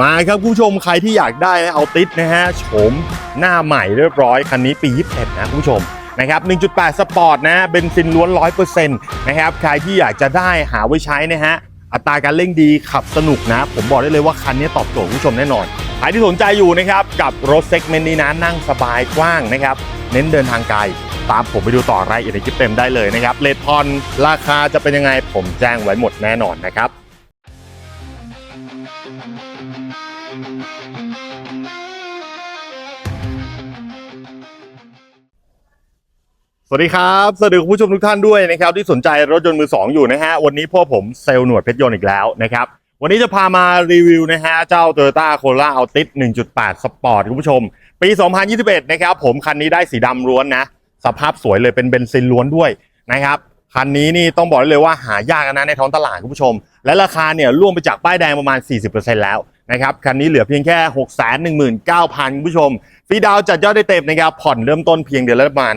มาครับคุณผู้ชมใครที่อยากได้นะเอาติดนะฮะโฉมหน้าใหม่เรียบร้อย คันนี้ปี 21 นะคุณผู้ชมนะครับ 1.8 สปอร์ตนะเบนซินล้วน 100%นะครับ ใครที่อยากจะได้หาไว้ใช้นะฮะ อัตราการเร่งดีขับสนุกนะ ผมบอกได้เลยว่าคันนี้ตอบโจทย์คุณผู้ชมแน่นอน ใครที่สนใจอยู่นะครับ กับรถเซกเมนต์นี้นะนั่งสบายกว้างนะครับ เน้นเดินทางไกลตามผมไปดูต่อรายละเอียดในคลิปเต็มได้เลยนะครับเลทพอนราคาจะเป็นยังไงผมแจ้งไว้หมดแน่นอนนะครับ สวัสดีครับสวัสดีคุณผู้ชมทุกท่านด้วยนะครับที่สนใจรถยนต์มือ2อยู่นะฮะวันนี้พวกผมเซลล์หนวดเพชรยนต์อีกแล้วนะครับวันนี้จะพามารีวิวนะฮะเจ้า Toyota Corolla Altis 1.8 Sport คุณผู้ชม ปี 2021 นะครับผมคันนี้ได้สีดำล้วนนะ สภาพสวยเลยเป็นเบนซินล้วนด้วยนะครับคันนี้นี่ต้องบอกเลยว่าหายากนะในท้องตลาดคุณผู้ชม และราคาเนี่ยล่วงไปจากป้ายแดงประมาณ 40%แล้วนะครับคันนี้เหลือเพียงแค่ 619,000คุณผู้ชม ฟรีดาวจัดยอดได้เต็มนะครับผ่อนเริ่มต้นเพียงเดือนละประมาณ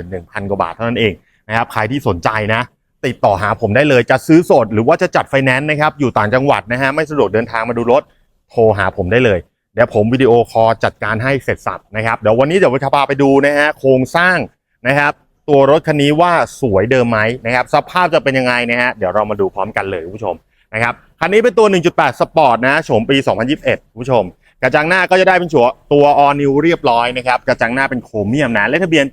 11,000 กว่าบาทเท่านั้นเองนะครับใครที่สนใจนะ ติดต่อหาผมได้เลยจะซื้อสดหรือว่าจะจัดไฟแนนซ์นะครับอยู่ต่างจังหวัดนะฮะไม่สะดวกเดินทางมาดูรถโทรหาผมได้เลยเดี๋ยวผมวิดีโอคอลจัดการให้เสร็จสับนะครับเดี๋ยววันนี้เดี๋ยวจะพาไปดูนะฮะโครงสร้างนะครับตัวรถคันนี้ว่าสวยเดิมไหมนะครับสภาพจะเป็นยังไงนะฮะเดี๋ยวเรามาดูพร้อมกันเลยคุณผู้ชมนะครับคันนี้เป็นตัว 1.8 สปอร์ตนะโฉมปี 2021 คุณผู้ชม กระจังหน้าก็จะได้เป็นชัวตัว all new เรียบร้อยนะครับกระจังหน้าเป็นโครเมียมนะเลขทะเบียน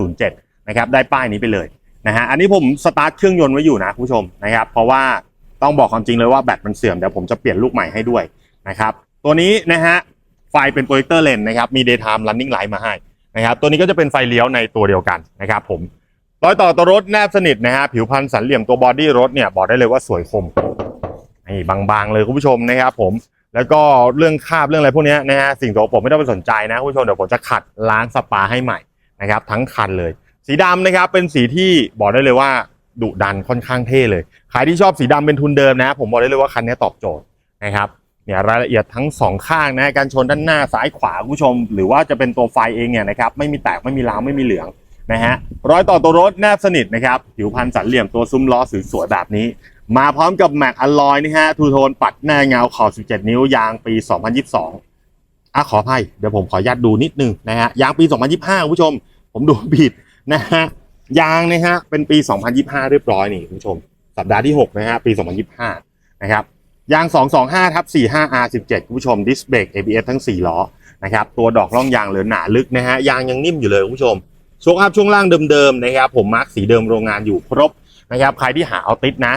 7507นะครับได้ป้ายนี้ไปเลยนะฮะอันนี้ผมสตาร์ทเครื่องยนต์ไว้อยู่นะคุณผู้ชมนะครับเพราะว่าต้องบอกความจริงเลยว่าแบตมันเสื่อมเดี๋ยวผมจะเปลี่ยนลูกใหม่ให้ด้วยนะครับตัวนี้นะฮะไฟเป็นโปรเจคเตอร์เลนนะครับมี daytime running light มาให้นะครับตัวนี้ก็จะเป็นไฟเลี้ยวในตัวเดียวกันนะครับผมรอยต่อตัวรถแนบสนิทนะฮะผิวพันสันเหลี่ยมตัวบอดี้รถเนี่ยบอกได้เลยว่าสวยคมนี่บางๆเลยคุณผู้ชมนะครับผม แล้วก็เรื่องคราบเรื่องอะไรพวกนี้นะฮะสิ่งตัวผมไม่ต้องไปสนใจนะคุณผู้ชมเดี๋ยวผมจะขัดล้างสปาให้ใหม่นะครับ ทั้งคันเลย สีดำนะครับเป็นสีที่บอกได้เลยว่าดุดันค่อนข้างเท่เลยใครที่ชอบสีดำเป็นทุนเดิมนะ ผมบอกได้เลยว่าคันนี้ตอบโจทย์นะครับเนี่ยรายละเอียดทั้งสองข้างนะการชนด้านหน้าซ้ายขวาคุณผู้ชม หรือว่าจะเป็นตัวไฟเองเนี่ยนะครับไม่มีแตกไม่มีร้าวไม่มีเหลืองนะฮะรอยต่อตัวรถแนบสนิทนะครับผิวพันธ์สันเหลี่ยมตัวซุ้มล้อสวยๆแบบนี้ มาพร้อมกับแม็กอลลอยนะฮะทูโทนปัดหน้าเงาขอบ 17 นิ้วยางปี 2022อะขออภัยเดี๋ยวผมขออนุญาตดูนิดนึงนะฮะยางปี 2025คุณผู้ชม ผมดูผิดนะฮะยางนะฮะเป็นปี 2025 เรียบร้อยนี่คุณผู้ชม สัปดาห์ที่ 6 นะฮะปี 2025 นะครับยาง 225ทับ 45R17 คุณผู้ชมดิสเบรก ABS ทั้ง 4 ล้อนะครับตัวดอกร่องยางเหลือหนาลึกนะฮะยางยังนิ่มอยู่เลยคุณผู้ชมช่วงอัพช่วงล่างเดิมๆนะครับผมมาร์กสีเดิมโรงงานอยู่ครบนะครับใครที่หาเอาติดนะ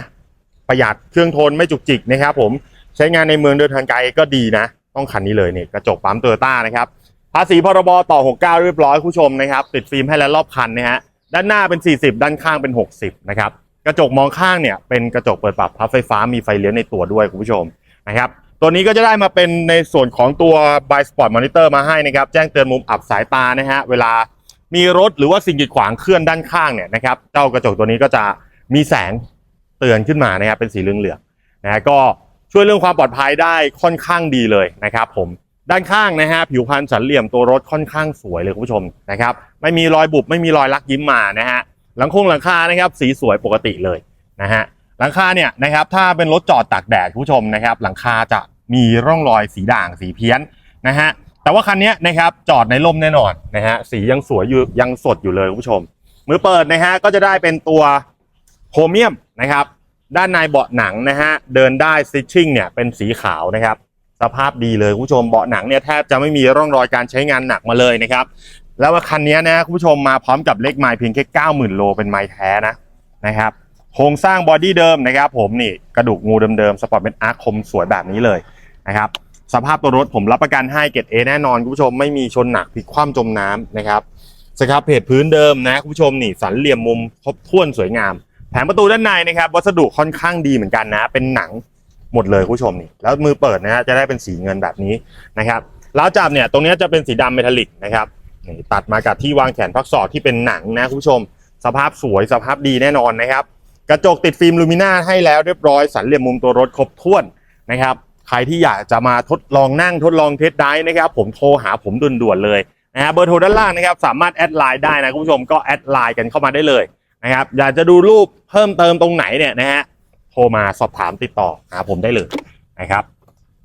ประหยัดเครื่องทนไม่จุกจิกนะครับผมใช้งานในเมืองเดินทางไกลก็ดีนะ ต้องคันนี้เลยเนี่ยกระจกปั๊มโตโยต้านะครับภาษีพรบต่อ 69 เรียบร้อยคุณผู้ชมนะครับ ติดฟิล์มให้แล้วรอบคันนะฮะด้านหน้าเป็น 40 ด้านข้างเป็น 60 นะครับกระจกมองข้างเนี่ยเป็นกระจกเปิดปรับพับไฟฟ้ามีไฟเลี้ยวในตัวด้วยคุณผู้ชมนะครับตัวนี้ก็จะได้มาเป็นในส่วนของตัว by spot monitor มาให้นะครับ แจ้งเตือนมุมอับสายตานะฮะ เวลามีรถหรือว่าสิ่งกีดขวางเคลื่อนด้านข้างเนี่ยนะครับ เจ้ากระจกตัวนี้ก็จะมีแสง เตือนขึ้นมานะครับเป็นสีเหลืองๆนะก็ช่วยเรื่องความปลอดภัยได้ค่อนข้างดีเลยนะครับผมด้านข้างนะฮะผิวพรรณสันเหลี่ยมตัวรถค่อนข้างสวยเลยคุณผู้ชมนะครับไม่มีรอยบุบไม่มีรอยลักยิ้มมานะฮะหลังคงหลังคานะครับสีสวยปกติเลยนะฮะหลังคาเนี่ยนะครับถ้าเป็นรถจอดตากแดดคุณผู้ชมนะครับหลังคาจะมีร่องรอยสีด่างสีเพี้ยนนะฮะแต่ว่าคันนี้นะครับจอดในร่มแน่นอนนะฮะสียังสวยอยู่ยังสดอยู่เลยคุณผู้ชมมือเปิดนะฮะก็จะได้เป็นตัว โครเมียมนะครับ ด้านในเบาะหนังนะฮะเดินได้ซิชชิ่งเนี่ยเป็นสีขาวนะครับ สภาพดีเลยคุณผู้ชมเบาะหนังเนี่ยแทบจะไม่มีร่องรอยการใช้งานหนักมาเลยนะครับ แล้วว่าคันนี้นะคุณผู้ชมมาพร้อมกับเลขไมล์เพียงแค่90,000โลเป็นไมล์แท้นะนะครับโครงสร้างบอดี้เดิมนะครับผมนี่กระดูกงูเดิมๆสปอร์ตเป็นอาร์คคมสวยแบบนี้เลยนะครับสภาพตัวรถผมรับประกันให้เกรดเอแน่นอนคุณผู้ชมไม่มีชนหนักพลิกคว่ำจมน้ำนะครับสครับเพจพื้นเดิมนะคุณผู้ชมนี่สันเหลี่ยมมุมครบถ้วนสวยงาม แผงประตูด้านในนะครับวัสดุค่อนข้างดีเหมือนกันนะ เป็นหนังหมดเลยคุณผู้ชมนี่แล้วมือเปิดนะฮะจะได้เป็นสีเงินแบบนี้นะครับแล้วจับเนี่ยตรงนี้จะเป็นสีดำเมทัลลิกนะครับนี่ตัดมากับที่วางแขนพักศอกที่เป็นหนังนะคุณผู้ชม สภาพสวยสภาพดีแน่นอนนะครับ กระจกติดฟิล์มลูมิน่าให้แล้วเรียบร้อยสันเหลี่ยมมุมตัวรถครบถ้วนนะครับ ใครที่อยากจะมาทดลองนั่งทดลองเทสได้นะครับ ผมโทรหาผมด่วนๆเลยนะฮะเบอร์โทรด้านล่างนะครับ สามารถแอดไลน์ได้นะคุณผู้ชมก็แอดไลน์กันเข้ามาได้เลย นะครับ อยากจะดูรูปเพิ่มเติมตรงไหนเนี่ยนะฮะโทรมาสอบถามติดต่อหาผมได้เลยนะครับ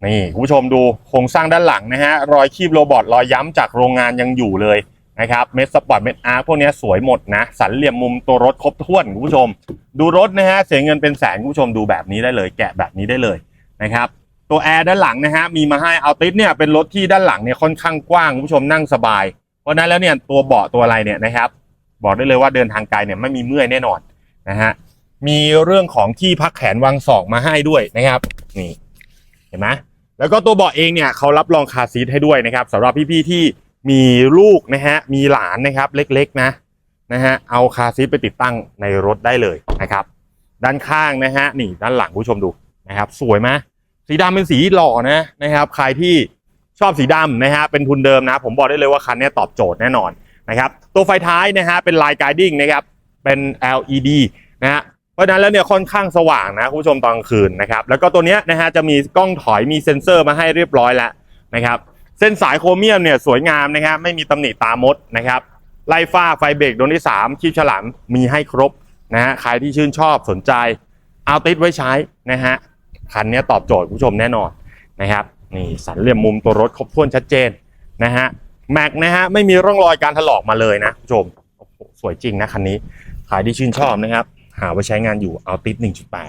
นี่คุณผู้ชมดูโครงสร้างด้านหลังนะฮะรอยคีบโรบอทรอยย้ำจากโรงงานยังอยู่เลยนะครับเม็ดสปอร์ตเม็ดอาร์พวกนี้สวยหมดนะ สันเหลี่ยมมุมตัวรถครบถ้วนคุณผู้ชม ดูรถนะฮะเสียเงินเป็นแสนคุณผู้ชมดูแบบนี้ได้เลย แกะแบบนี้ได้เลยนะครับตัวแอร์ด้านหลังนะฮะมีมาให้เอาติสเนี่ยเป็นรถที่ด้านหลังเนี่ยค่อนข้างกว้างคุณผู้ชมนั่งสบาย เพราะฉะนั้นแล้วเนี่ยตัวเบาะตัวอะไรเนี่ยนะครับ บอกได้เลยว่าเดินทางไกลเนี่ยไม่มีเมื่อยแน่นอนนะฮะมีเรื่องของที่พักแขนวางศอกมาให้ด้วยนะครับ นี่เห็นไหมแล้วก็ตัวเบาะเองเนี่ยเขารับรองคาซีทให้ด้วยนะครับสำหรับพี่ๆที่มีลูกนะฮะมีหลานนะครับเล็กๆนะนะฮะเอาคาซีทไปติดตั้งในรถได้เลยนะครับ ด้านข้างนะฮะนี่ด้านหลังผู้ชมดูนะครับ สวยไหมสีดำเป็นสีหล่อนะนะครับ ใครที่ชอบสีดำนะฮะเป็นทุนเดิมนะ ผมบอกได้เลยว่าคันนี้ตอบโจทย์แน่นอน นะครับตัวไฟท้ายนะฮะเป็นลาย guiding นะครับเป็น LED นะฮะเพราะนั้นแล้วเนี่ยค่อนข้างสว่างนะคุณผู้ชมตอนกลางคืนนะครับแล้วก็ตัวเนี้ยนะฮะจะมีกล้องถอยมีเซ็นเซอร์มาให้เรียบร้อยแล้วนะครับเส้นสายโครเมียมเนี่ยสวยงามนะครับไม่มีตำหนิตามดนะครับไล่ฟ้าไฟเบรกดวงที่ 3คีบฉลามมีให้ครบนะฮะใครที่ชื่นชอบสนใจเอาติดไว้ใช้นะฮะคันนี้ตอบโจทย์คุณผู้ชมแน่นอนนะครับนี่สันเหลี่ยมมุมตัวรถครบถ้วนชัดเจนนะฮะ แม็กนะฮะไม่มีร่องรอยการถลอกมาเลยนะคุณผู้ชมโอ้โหสวยจริงนะคันนี้ใครที่ชื่นชอบนะครับ หาไว้ใช้งานอยู่เอาติด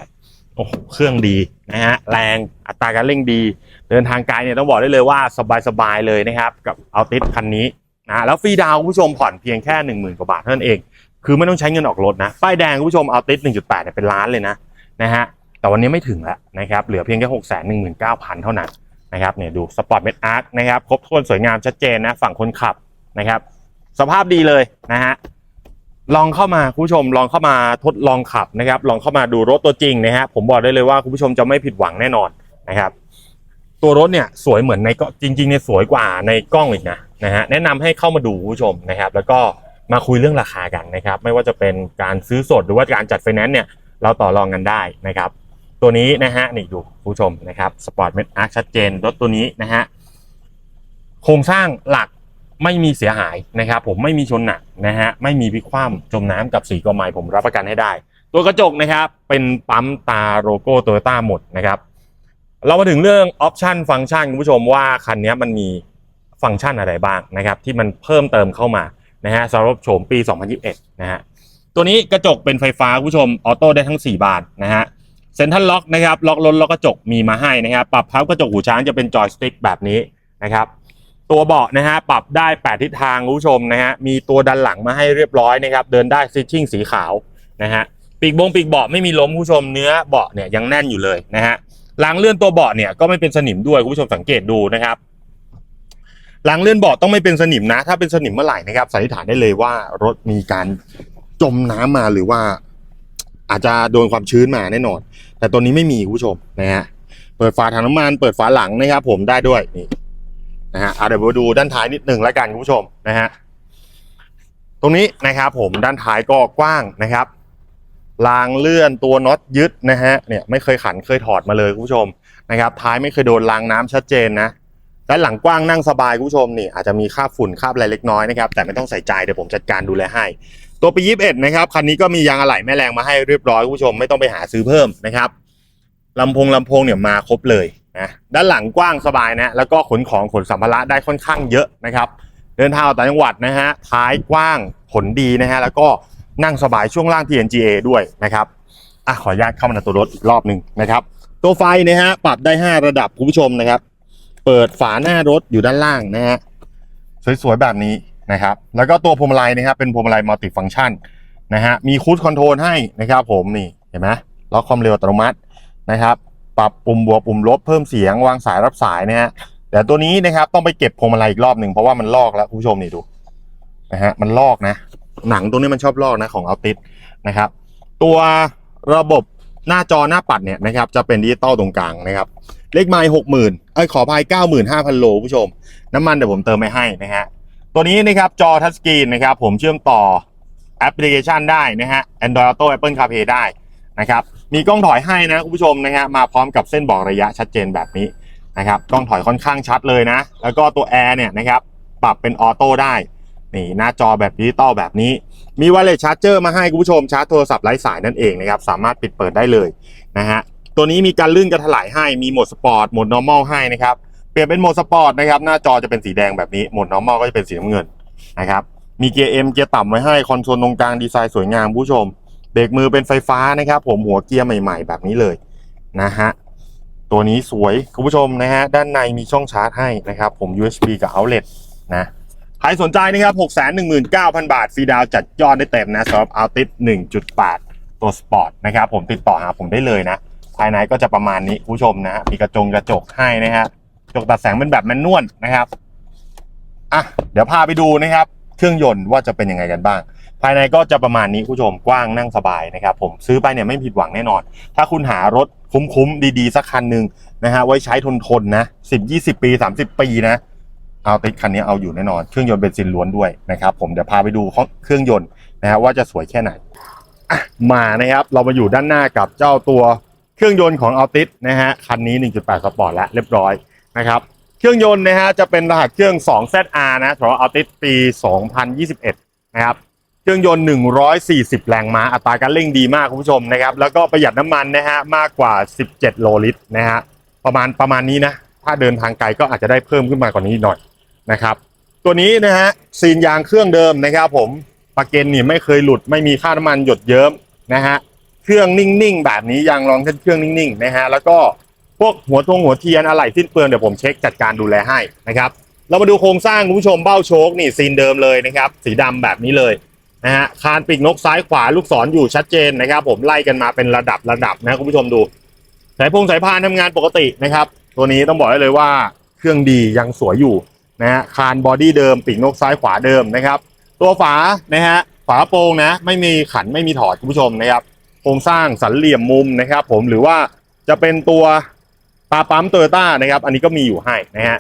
1.8 โอ้โหเครื่องดีนะฮะแรงอัตราการเร่งดี เดินทางไกลเนี่ยต้องบอกได้เลยว่าสบายๆเลยนะครับ กับเอาติดคันนี้นะแล้วฟรีดาวคุณผู้ชมผ่อนเพียงแค่ 1 0,000กว่าบาทเท่านั้นเอง คือไม่ต้องใช้เงินออกรถนะป้ายแดงคุณผู้ชมเอาติด1.8เนี่ยเป็นล้านเลยนะนะฮะแต่วันนี้ไม่ถึงแล้วนะครับเหลือเพียงแค่6 1 9 0 0 0เท่านั้น นะครับเนี่ยดูสปอร์ตเมดอาร์คนะครับครบถ้วนสวยงามชัดเจนนะฝั่งคนขับนะครับ สภาพดีเลยนะฮะลองเข้ามาคุณผู้ชมลองเข้ามาทดลองขับนะครับ ลองเข้ามาดูรถตัวจริงนะฮะผมบอกได้เลยว่าคุณผู้ชมจะไม่ผิดหวังแน่นอนนะครับ ตัวรถเนี่ยสวยเหมือนในก็จริงๆเนี่ยสวยกว่าในกล้องอีกนะนะฮะแนะนำให้เข้ามาดูคุณผู้ชมนะครับ แล้วก็มาคุยเรื่องราคากันนะครับ ไม่ว่าจะเป็นการซื้อสดหรือว่าการจัดไฟแนนซ์เนี่ยเราต่อรองกันได้นะครับ ตัวนี้นะฮะนี่ดูคุณผู้ชมนะครับสปอร์ตเมดอาร์ชัดเจนรถตัวนี้นะฮะโครงสร้างหลักไม่มีเสียหายนะครับ ผมไม่มีชนหนักนะฮะไม่มีพิคว่ำจมน้ำกับสีกอไม้ผมรับประกันให้ได้ ตัวกระจกนะครับเป็นปั๊มตาโลโก้โตโยต้าหมดนะครับ เรามาถึงเรื่องออปชันฟังก์ชันคุณผู้ชมว่าคันนี้มันมีฟังก์ชันอะไรบ้างนะครับที่มันเพิ่มเติมเข้ามานะฮะสำหรับโฉมปี 2021 นะฮะตัวนี้กระจกเป็นไฟฟ้าคุณผู้ชมออโต้ได้ทั้ง 4 บานนะฮะ เซ็นทรัลล็อกนะครับล็อกรถล็อกกระจกมีมาให้นะครับปรับพับกระจกหูช้างจะเป็นจอยสติ๊กแบบนี้นะครับตัวเบาะนะฮะปรับได้8ทิศทางคุณผู้ชมนะฮะมีตัวดันหลังมาให้เรียบร้อยนะครับเดินได้ซิชชิ่งสีขาวนะฮะปีกบงปีกเบาะไม่มีล้มคุณผู้ชมเนื้อเบาะเนี่ยยังแน่นอยู่เลยนะฮะรางเลื่อนตัวเบาะเนี่ยก็ไม่เป็นสนิมด้วยคุณผู้ชมสังเกตดูนะครับรางเลื่อนเบาะต้องไม่เป็นสนิมนะ ถ้าเป็นสนิมเมื่อไหร่นะครับสันนิษฐานได้เลยว่ารถมีการจมน้ำมาหรือว่า อาจจะโดนความชื้นมาแน่นอน แต่ตัวนี้ไม่มีคุณผู้ชมนะฮะเปิดฝาถังน้ำมันเปิดฝาหลังนะครับ ผมได้ด้วยนี่นะฮะเอาเดี๋ยวมาดูด้านท้ายนิดหนึ่งแล้วกันคุณผู้ชมนะฮะตรงนี้นะครับ ผมด้านท้ายก็กว้างนะครับรางเลื่อนตัวน็อตยึดนะฮะเนี่ยไม่เคยขันเคยถอดมาเลยคุณผู้ชมนะครับ ท้ายไม่เคยโดนรางน้ำชัดเจนนะด้านหลังกว้างนั่งสบายคุณผู้ชมนี่อาจจะมีคราฝุ่นคราอะไรเล็กน้อยนะครับแต่ไม่ต้องใส่ใจเดี๋ยวผมจัดการดูแลให้ ตัวปียี่สิบเอ็ดนะครับ คันนี้ก็มียางอะไหล่แม่แรงมาให้เรียบร้อยคุณผู้ชมไม่ต้องไปหาซื้อเพิ่มนะครับลำโพงลำโพงเนี่ยมาครบเลยนะด้านหลังกว้างสบายนะแล้วก็ขนของขนสัมภาระได้ค่อนข้างเยอะนะครับ เดินทางออกต่างจังหวัดนะฮะท้ายกว้างขนดีนะฮะแล้วก็นั่งสบายช่วงล่าง TNGA ด้วยนะครับอะขออนุญาตเข้ามาในตัวรถอีกรอบหนึ่งนะครับ ตัวไฟนะฮะปรับได้ 5 ระดับคุณผู้ชมนะครับ เปิดฝาหน้ารถอยู่ด้านล่างนะฮะสวยๆแบบนี้ นะครับ แล้วก็ตัวพวงมาลัยนะครับเป็นพวงมาลัยมัลติฟังก์ชันนะฮะมีคูดคอนโทรลให้นะครับผมนี่เห็นไหมล็อกความเร็วอัตโนมัตินะครับปรับปุ่มบวกปุ่มลบเพิ่มเสียงวางสายรับสายนะฮะแต่ตัวนี้นะครับต้องไปเก็บพวงมาลัยอีกรอบหนึ่งเพราะว่ามันลอกแล้วคุณผู้ชมนี่ดูนะฮะมันลอกนะ หนังตรงนี้มันชอบลอกนะของเอัลติสนะครับ ตัวระบบหน้าจอหน้าปัดเนี่ยนะครับจะเป็นดิจิตอลตรงกลางนะครับ เลขไมล์หกหมื่นไอ้ยขออภัยเก้าหมื่นห้าพันโลผู้ชม น้ำมันเดี๋ยวผมเติมไปให้นะฮะ ตัวนี้นะครับจอทัชสกรีนนะครับผมเชื่อมต่อแอปพลิเคชันได้นะฮะ Android Auto Apple CarPlay ได้นะครับมีกล้องถอยให้นะคุณผู้ชมนะฮะมาพร้อมกับเส้นบอกระยะชัดเจนแบบนี้นะครับกล้องถอยค่อนข้างชัดเลยนะ แล้วก็ตัวแอร์เนี่ยนะครับปรับเป็นออโต้ได้นี่หน้าจอแบบดิจิตอลแบบนี้ มีว i เลสชาร์จเจอร์มาให้คุณผู้ชมชาร์จโทรศัพท์ไร้สายนั่นเองนะครับสามารถปิดเปิดได้เลยนะฮะตัวนี้มีการลื่นกระถลายให้มีโหมดสปอร์ตโหมด normal ให้นะครับ เปลี่ยนเป็นโหมดสปอร์ตนะครับ หน้าจอจะเป็นสีแดงแบบนี้โหมด normal ก็จะเป็นสีน้ำเงินนะครับ มีเกียร์ M เกียร์ต่ำไว้ให้คอนโซลตรงกลางดีไซน์สวยงามผู้ชมเบรกมือเป็นไฟฟ้านะครับ ผมหัวเกียร์ใหม่ ๆ แบบนี้เลยนะฮะตัวนี้สวยคุณผู้ชมนะฮะด้านในมีช่องชาร์จให้นะครับ ผม USB กับ outlet นะใครสนใจนะครับ 619,000 บาทฟรีดาวจัดยอดได้เต็มนะสำหรับ Altis 1.8 ตัวสปอร์ตนะครับผมติดต่อหาผมได้เลยนะ ภายในก็จะประมาณนี้คุณผู้ชมนะฮะมีกระจงกระจกให้นะฮะ จกตัดแสงเป็นแบบแมนนวลนะครับอะเดี๋ยวพาไปดูนะครับ เครื่องยนต์ว่าจะเป็นยังไงกันบ้าง ภายในก็จะประมาณนี้คุณผู้ชมกว้างนั่งสบายนะครับ ผมซื้อไปเนี่ยไม่ผิดหวังแน่นอน ถ้าคุณหารถคุ้มๆดีๆสักคันหนึ่งนะฮะไว้ใช้ทนๆนะสิบยี่สิบปีสามสิบปีนะเอาติดคันนี้เอาอยู่แน่นอนเครื่องยนต์เบนซินล้วนด้วยนะครับ ผมเดี๋ยวพาไปดูเครื่องยนต์นะฮะว่าจะสวยแค่ไหนมานะครับเรามาอยู่ด้านหน้ากับเจ้าตัวเครื่องยนต์ของ Altis นะฮะคันนี้ 1.8 สปอร์ตแล้วเรียบร้อย นะครับ เครื่องยนต์นะฮะจะเป็นรหัสเครื่อง 2ZR นะสำหรับ Altis ปี 2021 นะครับ เครื่องยนต์ 140 แรงม้า อัตราการเร่งดีมากคุณผู้ชมนะครับ แล้วก็ประหยัดน้ำมันนะฮะมากกว่า 17 โลลิตรนะฮะ ประมาณประมาณนี้นะ ถ้าเดินทางไกลก็อาจจะได้เพิ่มขึ้นมากว่านี้หน่อยนะครับ ตัวนี้นะฮะซีนยางเครื่องเดิมนะครับผมปากเกนนี่ไม่เคยหลุดไม่มีค่าน้ำมันหยดเยิ้มนะฮะ เครื่องนิ่งๆ แบบนี้ยางรองเส้นเครื่องนิ่งๆ นะฮะ แล้วก็ พวกหัวทงหัวเทียนอะไรสิ้นเปลืองเดี๋ยวผมเช็คจัดการดูแลให้นะครับ เรามาดูโครงสร้างคุณผู้ชมเบ้าโชคนี่ซีนเดิมเลยนะครับ สีดำแบบนี้เลยนะฮะคานปีกนกซ้ายขวาลูกศรอยู่ชัดเจนนะครับ ผมไล่กันมาเป็นระดับระดับนะคุณผู้ชมดู สายพงสายพานทำงานปกตินะครับ ตัวนี้ต้องบอกได้เลยว่าเครื่องดียังสวยอยู่นะฮะคานบอดี้เดิมปีกนกซ้ายขวาเดิมนะครับ ตัวฝานะฮะฝาโปร่งนะ ไม่มีขันไม่มีถอดคุณผู้ชมนะครับ โครงสร้างสันเหลี่ยมมุมนะครับ ผมหรือว่าจะเป็นตัว ตาปั๊มโตโยต้านะครับ อันนี้ก็มีอยู่ให้นะฮะ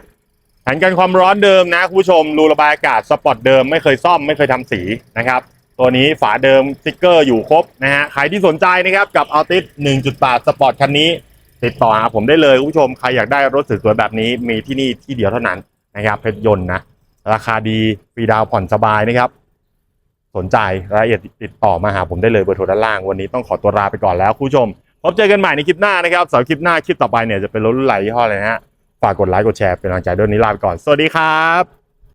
แผนกันความร้อนเดิมนะคุณผู้ชมรูระบายอากาศสปอตเดิมไม่เคยซ่อมไม่เคยทำสีนะครับ ตัวนี้ฝาเดิมสติ๊กเกอร์อยู่ครบนะฮะใครที่สนใจนะครับกับ Altis 1.8 สปอร์ตคันนี้ ติดต่อหาผมได้เลยคุณผู้ชมใครอยากได้รถสวยๆแบบนี้มีที่นี่ที่เดียวเท่านั้นนะครับเพชรยนต์นะราคาดีฟรีดาวผ่อนสบายนะครับ สนใจรายละเอียดติดต่อมาหาผมได้เลยเบอร์โทรด้านล่างวันนี้ต้องขอตัวลาไปก่อนแล้วคุณผู้ชม พบเจอกันใหม่ในคลิปหน้านะครับสำหรับคลิปหน้าคลิปต่อไปเนี่ยจะเป็นรถรุ่นไหลยี่ห้ออะไรนะฮะฝากกดไลค์กดแชร์เป็นกำลังใจด้วยนี้ลาไปก่อนสวัสดีครับ